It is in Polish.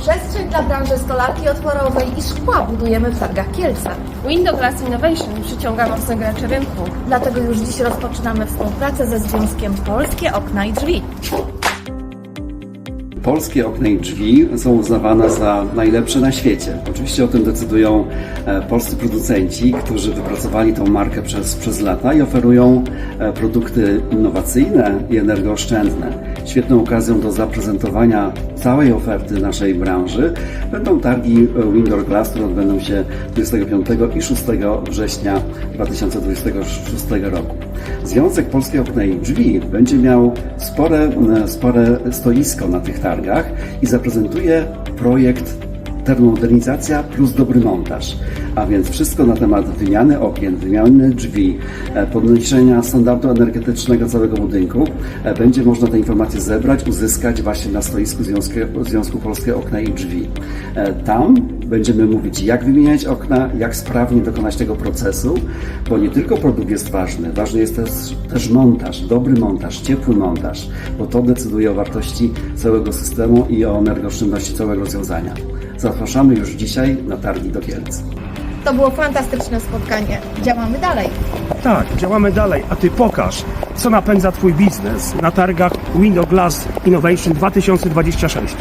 Przestrzeń dla branży stolarki otworowej i szkła budujemy w targach Kielce. Window Glass Innovation przyciąga mocne gracze rynku. Dlatego już dziś rozpoczynamy współpracę ze Związkiem Polskie Okna i Drzwi. Polskie okna i drzwi są uznawane za najlepsze na świecie. Oczywiście o tym decydują e, polscy producenci, którzy wypracowali tą markę przez, przez lata i oferują e, produkty innowacyjne i energooszczędne. Świetną okazją do zaprezentowania całej oferty naszej branży będą targi e, Window Glass, które odbędą się 25 i 6 września 2026 roku. Związek Polskie Okna i Drzwi będzie miał spore, spore stoisko na tych targach i zaprezentuje projekt termomodernizacja plus dobry montaż, a więc wszystko na temat wymiany okien, wymiany drzwi, e, podniesienia standardu energetycznego całego budynku. E, Będzie można te informacje zebrać, uzyskać właśnie na stoisku Związku, Polskie Okna i Drzwi. E, Tam będziemy mówić, jak wymieniać okna, jak sprawnie dokonać tego procesu, bo nie tylko produkt jest ważny, ważny jest też, też montaż, dobry montaż, ciepły montaż, bo to decyduje o wartości całego systemu i o energooszczędności całego rozwiązania. Zapraszamy już dzisiaj na targi do Kielc. To było fantastyczne spotkanie. Działamy dalej. Tak, działamy dalej, a ty pokaż, co napędza twój biznes na targach Window Glass Innovation 2026.